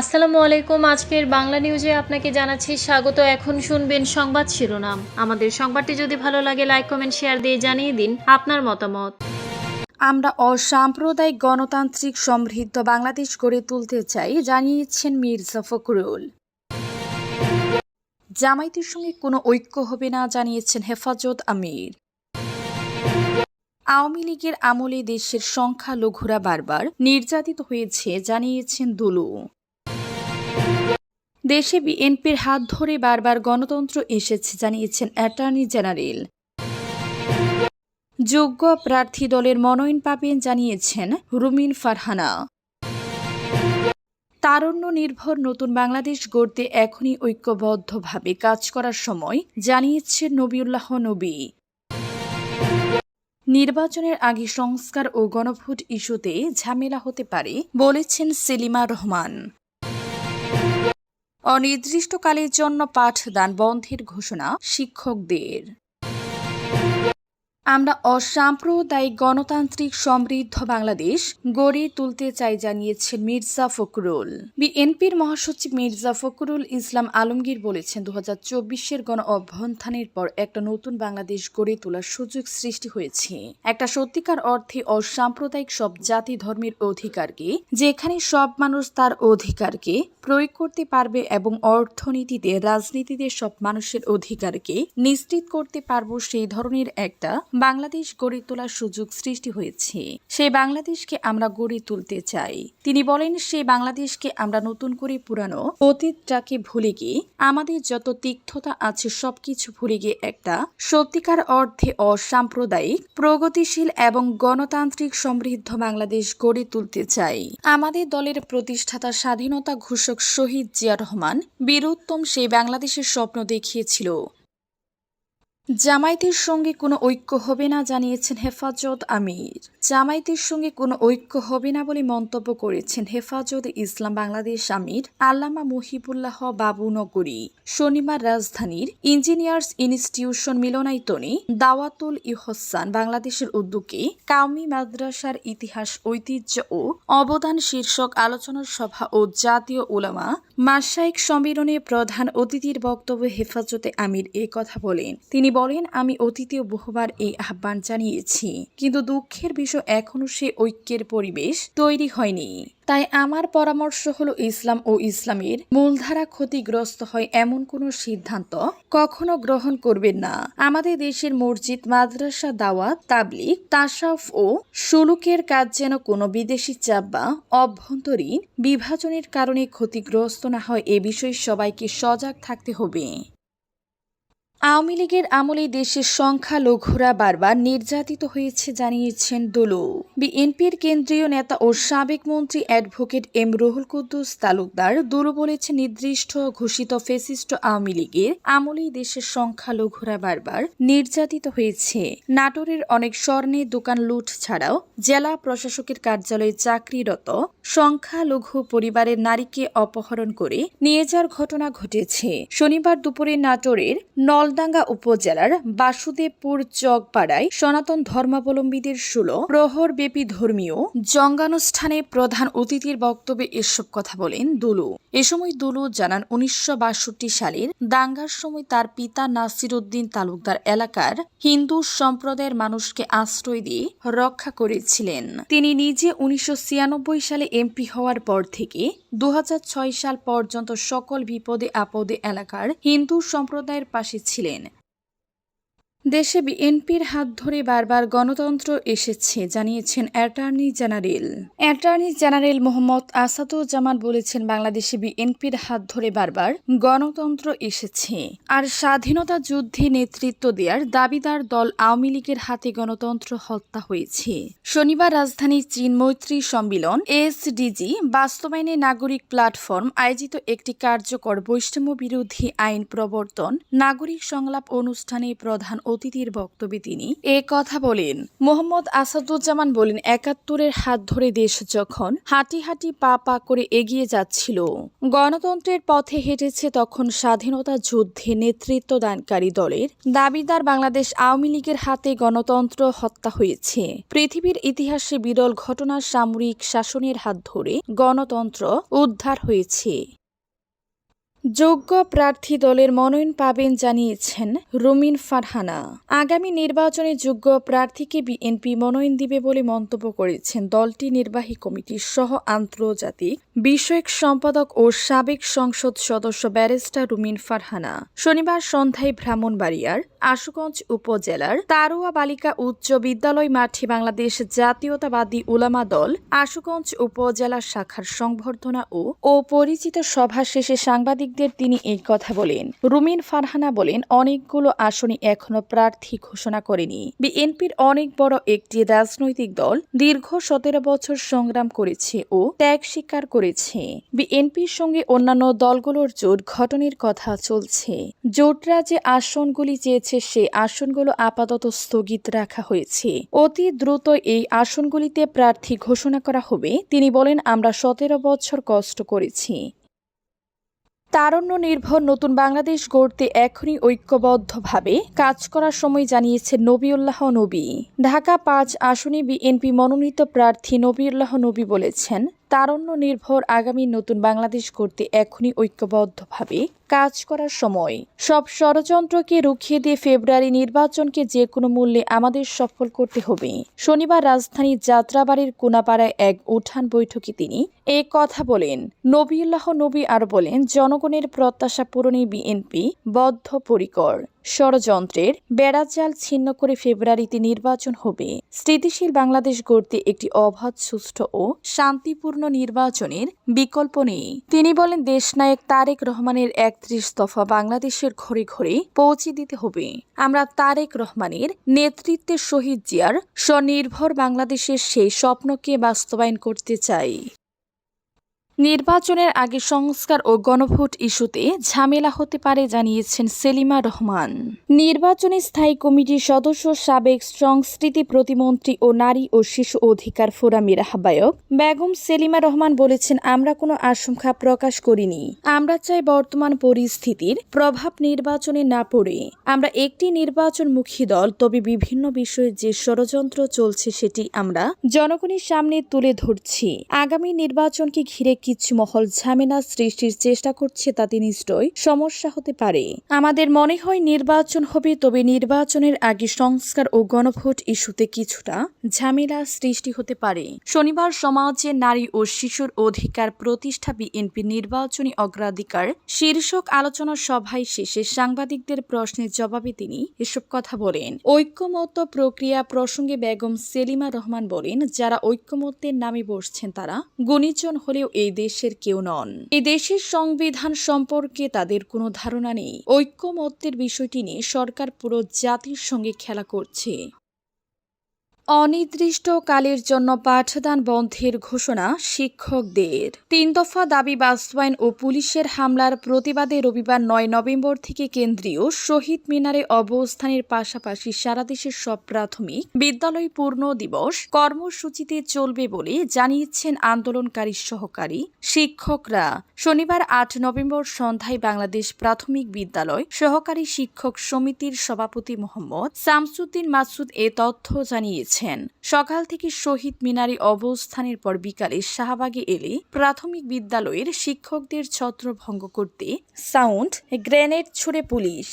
আসসালামু আলাইকুম। আজকের বাংলা নিউজে আপনাকে জানাচ্ছি স্বাগত। এখন শুনবেন সংবাদ শিরোনাম। আমাদের সংবাদটি যদি ভালো লাগে লাইক কমেন্ট শেয়ার দিয়ে জানিয়ে দিন আপনার মতামত। আমরা অসাম্প্রদায়িক গণতান্ত্রিক সমৃদ্ধ বাংলাদেশ গড়ে তুলতে চাই, জানিয়েছেন মির্জা ফখরুল। জামায়াতের সঙ্গে কোনো ঐক্য হবে না, জানিয়েছেন হেফাজত আমির। আওয়ামী লীগের আমলে দেশের সংখ্যালঘুরা বারবার নির্যাতিত হয়েছে, জানিয়েছেন দুলু। দেশে বিএনপির হাত ধরে বারবার গণতন্ত্র এসেছে, জানিয়েছেন অ্যাটর্নি জেনারেল। যোগ্য প্রার্থী দলের মনোনয়ন পাবেন, জানিয়েছেন রুমিন ফারহানা। তারুণ্য নির্ভর নতুন বাংলাদেশ গড়তে এখনই ঐক্যবদ্ধভাবে কাজ করার সময়, জানিয়েছেন নবিউল্লাহ নবী। নির্বাচনের আগে সংস্কার ও গণভোট ইস্যুতে ঝামেলা হতে পারে, বলেছেন সেলিমা রহমান। অনির্দিষ্টকালের জন্য পাঠদান বন্ধের ঘোষণা শিক্ষকদের। আমরা অসাম্প্রদায়িক গণতান্ত্রিক সমৃদ্ধ বাংলাদেশ গড়ে তুলতে চাই, জানিয়েছেন মির্জা ফখরুল। বিএনপির মহাসচিব মির্জা ফখরুল ইসলাম আলমগীর বলেছেন দু হাজার চব্বিশের গণ অভ্যন্থানের পর একটা নতুন বাংলাদেশ গড়ে তোলার সুযোগ সৃষ্টি হয়েছে। একটা সত্যিকার অর্থে অসাম্প্রদায়িক সব জাতি ধর্মের অধিকারকে, যেখানে সব মানুষ তার অধিকারকে প্রয়োগ করতে পারবে এবং অর্থনীতিতে, রাজনীতিতে সব মানুষের অধিকারকে নিশ্চিত করতে পারব, সেই ধরনের একটা বাংলাদেশ গড়ে তোলার সুযোগ সৃষ্টি হয়েছে। সেই বাংলাদেশকে আমরা গড়ে তুলতে চাই। তিনি বলেন সেই বাংলাদেশকে আমরা নতুন করে পুরানো অতীতটাকে ভুলে গিয়ে, আমাদের যত তিক্ততা আছে সবকিছু ভুলে গিয়ে একটা সত্যিকার অর্থে অসাম্প্রদায়িক, প্রগতিশীল এবং গণতান্ত্রিক সমৃদ্ধ বাংলাদেশ গড়ে তুলতে চাই। আমাদের দলের প্রতিষ্ঠাতা স্বাধীনতা ঘোষক শহীদ জিয়া রহমান বীরোত্তম সেই বাংলাদেশের স্বপ্ন দেখিয়েছিল। জামায়াতের সঙ্গে কোনো ঐক্য হবে না, জানিয়েছেন হেফাজত আমির। জামায়াতের সঙ্গে কোনো ঐক্য হবে না বলে মন্তব্য করেছেন হেফাজত ইসলাম বাংলাদেশ আমির আল্লামা মুহিবুল্লাহ বাবু নগরী। শনিবার রাজধানীর ইঞ্জিনিয়ার্স ইনস্টিটিউশন মিলনায়তনে দাওয়াতুল ইহসান বাংলাদেশের উদ্যোগে কাউমি মাদ্রাসার ইতিহাস, ঐতিহ্য ও অবদান শীর্ষক আলোচনা সভা ও জাতীয় উলামা মাসায়িক সম্মেলনে প্রধান অতিথির বক্তব্যে হেফাজতে আমির এ কথা বলেন। তিনি বলেন, আমি অতীতেও বহুবার এই আহ্বান জানিয়েছি, কিন্তু দুঃখের বিষয় এখনও সে ঐক্যের পরিবেশ তৈরি হয়নি। তাই আমার পরামর্শ হলো ইসলাম ও ইসলামের মূলধারা ক্ষতিগ্রস্ত হয় এমন কোনো সিদ্ধান্ত কখনো গ্রহণ করবেন না। আমাদের দেশের মসজিদ, মাদ্রাসা, দাওয়াত, তাবলিগ তাসাফ ও সুলুকের কাজ যেন কোনো বিদেশি চাপ বা অভ্যন্তরীণ বিভাজনের কারণে ক্ষতিগ্রস্ত না হয়, এ বিষয়ে সবাইকে সজাগ থাকতে হবে। আওয়ামী লীগের আমলে দেশের সংখ্যালঘুরা বারবার নির্যাতিত হয়েছে জানিয়েছেন দোলো। বিএনপির কেন্দ্রীয় নেতা ও সাবেক মন্ত্রী অ্যাডভোকেট এম রুহুল কুদ্দুস তালুকদার দোলো বলেছে নির্দিষ্ট ঘোষিত ফেসিস্ট আওয়ামী লীগের আমলেই দেশের সংখ্যালঘুরা বারবার নির্যাতিত হয়েছে। নাটোরের অনেক স্বর্ণের দোকান লুট ছাড়াও জেলা প্রশাসকের কার্যালয়ে চাকরিরত সংখ্যালঘু পরিবারের নারীকে অপহরণ করে নিয়ে যাওয়ার ঘটনা ঘটেছে। শনিবার দুপুরে নাটোরের নলডাঙ্গা উপজেলার বাসুদেবপুর চকপাড়ায় সনাতন ধর্মাবলম্বীদের ষোলো প্রহরব্যাপী ধর্মীয় জঙ্গানুষ্ঠানে প্রধান অতিথির বক্তব্যে এসব কথা বলেন দুলু। এ সময় দুলু জানান উনিশশো বাষট্টি সালের দাঙ্গার সময় তার পিতা নাসির উদ্দিন তালুকদার এলাকার হিন্দু সম্প্রদায়ের মানুষকে আশ্রয় দিয়ে রক্ষা করেছিলেন। তিনি নিজে উনিশশো ছিয়ানব্বই সালে এমপি হওয়ার পর থেকে দু হাজার ছয় সাল পর্যন্ত সকল বিপদে আপদে এলাকার হিন্দু সম্প্রদায়ের পাশে çileğini. দেশে বিএনপির হাত ধরে বারবার গণতন্ত্র এসেছে, জানিয়েছেন attorney general. Attorney general Mohammad Asaduzzaman বলেছেন, বাংলাদেশে বিএনপির হাত ধরে বারবার গণতন্ত্র এসেছে। আর স্বাধীনতা যুদ্ধে নেতৃত্ব দেওয়ার দাবিদার দল আওয়ামী লীগের হাতে গণতন্ত্র হত্যা হয়েছে। শনিবার রাজধানী চীন মৈত্রী সম্মিলন এসডিজি বাস্তবায়নে নাগরিক প্ল্যাটফর্ম আয়োজিত একটি কার্যকর বৈষম্য বিরোধী আইন প্রবর্তন, নাগরিক সংলাপ অনুষ্ঠানে প্রধান অতিথির বক্তব্যে তিনি এ কথা বলেন। মোহাম্মদ আসাদুজ্জামান বলেন, একাত্তরের হাত ধরে দেশ যখন হাঁটি হাঁটি পা পা করে এগিয়ে যাচ্ছিল, গণতন্ত্রের পথে হেঁটেছে তখন স্বাধীনতা যুদ্ধে নেতৃত্ব দানকারী দলের দাবিদার বাংলাদেশ আওয়ামী লীগের হাতে গণতন্ত্র হত্যা হয়েছে। পৃথিবীর ইতিহাসে বিরল ঘটনা সামরিক শাসনের হাত ধরে গণতন্ত্র উদ্ধার হয়েছে। যোগ্য প্রার্থী দলের মনোনয়ন পাবেন জানিয়েছেন রুমিন ফারহানা। আগামী নির্বাচনে যোগ্য প্রার্থীকে বিএনপি মনোনয়ন দিবে বলে মন্তব্য করেছেন দলটি নির্বাহী কমিটির সহ আন্তর্জাতিক বিষয়ক সম্পাদক ও সাবেক সংসদ সদস্য ব্যারিস্টার রুমিন ফারহানা। শনিবার সন্ধ্যায় ব্রাহ্মণবাড়িয়ার আশুগঞ্জ উপজেলার তারুয়া বালিকা উচ্চ বিদ্যালয় মাঠে বাংলাদেশ জাতীয়তাবাদী উলামা দল আশুগঞ্জ উপজেলা শাখার সংবর্ধনা ও ও পরিচিত সভা শেষে সাংবাদিকদের তিনি এই কথা বলেন। রুমিন ফারহানা বলেন, অনেকগুলো আসনে এখনও প্রার্থী ঘোষণা করেনি। বিএনপির অনেক বড় একটি রাজনৈতিক দল দীর্ঘ সতেরো বছর সংগ্রাম করেছে ও ত্যাগ স্বীকার করেছে। বিএনপির সঙ্গে অন্যান্য দলগুলোর জোট ঘটনের কথা চলছে। জোটরা যে আসনগুলি চেয়েছে সে আসনগুলো আপাতত স্থগিত রাখা হয়েছে। অতি দ্রুত এই আসনগুলিতে প্রার্থী ঘোষণা করা হবে। তিনি বলেন, আমরা সতেরো বছর কষ্ট করেছি। তারণ্য নির্ভর নতুন বাংলাদেশ গড়তে এখনই ঐক্যবদ্ধভাবে কাজ করার সময় জানিয়েছে নবীউল্লাহ নবী। ঢাকা পাঁচ আসনে বিএনপি মনোনীত প্রার্থী নবীউল্লাহ নবী বলেছেন তারণ্য নির্ভর আগামী নতুন বাংলাদেশ গড়তে এখনই ঐক্যবদ্ধভাবে কাজ করার সময়। সব ষড়যন্ত্রকে রুখিয়ে দিয়ে ফেব্রুয়ারি নির্বাচনকে যে কোনো মূল্যে আমাদের সফল করতে হবে। শনিবার রাজধানীর যাত্রাবাড়ির কোনাপাড়ায় এক উঠান বৈঠকে তিনি এ কথা বলেন। নবিউল্লাহ নবী আর বলেন, জনগণের প্রত্যাশা পূরণে বিএনপি বদ্ধপরিকর। ষড়যন্ত্রের বেড়াজাল ছিন্ন করে ফেব্রুয়ারিতে নির্বাচন হবে। স্থিতিশীল বাংলাদেশ গড়তে একটি অবাধ, সুষ্ঠু ও শান্তিপূর্ণ নির্বাচনের বিকল্প নেই। তিনি বলেন, দেশনায়ক তারেক রহমানের একত্রিশ দফা বাংলাদেশের ঘরে ঘরে পৌঁছে দিতে হবে। আমরা তারেক রহমানের নেতৃত্বে শহীদ জিয়ার স্বনির্ভর বাংলাদেশের সেই স্বপ্নকে বাস্তবায়ন করতে চাই। নির্বাচনের আগে সংস্কার ও গণভোট ইস্যুতে ঝামেলা হতে পারে জানিয়েছেন সেলিমা রহমান। নির্বাচনী স্থায়ী কমিটির সদস্য, সাবেক সংস্কৃতি প্রতিমন্ত্রী ও নারী ও শিশু অধিকার ফোরামের আহ্বায়ক বেগম সেলিমা রহমান বলেছেন, আমরা কোনো আশঙ্কা প্রকাশ করিনি। আমরা চাই বর্তমান পরিস্থিতির প্রভাব নির্বাচনে না পড়ে। আমরা একটি নির্বাচনমুখী দল, তবে বিভিন্ন বিষয়ে যে ষড়যন্ত্র চলছে সেটি আমরা জনগণের সামনে তুলে ধরছি। আগামী নির্বাচনকে ঘিরে কিছু মহল ঝামেলা সৃষ্টির চেষ্টা করছে তাতে নিশ্চয় সমস্যা হতে পারে। আমাদের মনে হয় নির্বাচন হবে, তবে নির্বাচনের আগে সংস্কার ও গণভোট ইস্যুতে কিছুটা ঝামেলা সৃষ্টি হতে পারে। শনিবার সমাজে নারী ও শিশুর অধিকার প্রতিষ্ঠা বিএনপি নির্বাচনী অগ্রাধিকার শীর্ষক আলোচনা সভায় শেষে সাংবাদিকদের প্রশ্নের জবাবে তিনি এসব কথা বলেন। ঐক্যমত প্রক্রিয়া প্রসঙ্গে বেগম সেলিমা রহমান বলেন, যারা ঐক্যমত্যের নামে বসছেন তারা গুণীজন হলেও এই দেশের কেউ নন। এ দেশের সংবিধান সম্পর্কে তাদের কোনো ধারণা নেই। ঐক্যমত্যের বিষয়টি নিয়ে সরকার পুরো জাতির সঙ্গে খেলা করছে। অনির্দিষ্টকালের জন্য পাঠদান বন্ধের ঘোষণা শিক্ষকদের। তিন দফা দাবি বাস্তবায়ন ও পুলিশের হামলার প্রতিবাদে রবিবার নয় নভেম্বর থেকে কেন্দ্রীয় শহীদ মিনারে অবস্থানের পাশাপাশি সারা দেশের সব প্রাথমিক বিদ্যালয় পূর্ণ দিবস কর্মসূচিতে চলবে বলে জানিয়েছেন আন্দোলনকারী সহকারী শিক্ষকরা। শনিবার আট নভেম্বর সন্ধ্যায় বাংলাদেশ প্রাথমিক বিদ্যালয় সহকারী শিক্ষক সমিতির সভাপতি মোহাম্মদ শামসুদ্দিন মাসুদ এ তথ্য জানিয়েছেন। সকাল থেকে শহীদ মিনারে অবস্থানের পর বিকালে শাহবাগে এলে প্রাথমিক বিদ্যালয়ের শিক্ষকদের ছত্রভঙ্গ করতে সাউন্ড, গ্রেনেড ছুড়ে পুলিশ।